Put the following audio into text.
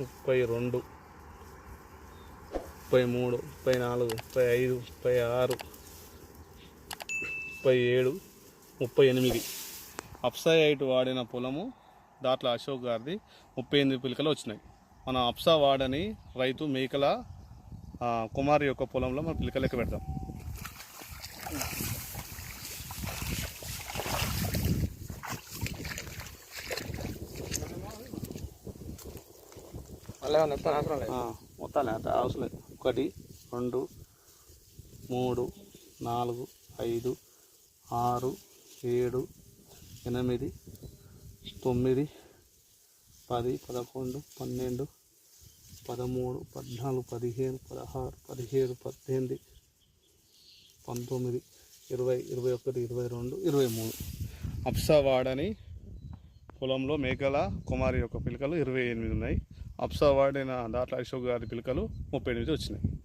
ముప్పై రెండు ముప్పై మూడు ముప్పై నాలుగు ముప్పై ఐదు ముప్పై ఆరు ముప్పై ఏడు ముప్పై ఎనిమిది. అప్సా ఎయిట్ వాడిన పొలము దాంట్లో అశోక్ గారిది ముప్పై ఎనిమిది పిలకలు వచ్చినాయి. మన అప్సా వాడని రైతు మేకల కుమారి యొక్క పొలంలో మనం పిలక పెడతాం మొత్తాలే అంత అవసరం లేదు ఒకటి రెండు మూడు నాలుగు ఐదు ఆరు ఏడు ఎనిమిది తొమ్మిది పది పదకొండు పన్నెండు పదమూడు పద్నాలుగు పదిహేను పదహారు పదిహేడు పద్దెనిమిది పంతొమ్మిది ఇరవై ఇరవై ఒకటి ఇరవై రెండు ఇరవై మూడు. అప్సా వాడని పొలంలో మేకల కుమారి యొక్క పిలకలు ఇరవై ఎనిమిది ఉన్నాయి. అప్సా వాడిన దాట్ల అశోక్ గారి పిలకలు ముప్పై ఎనిమిది వచ్చినాయి.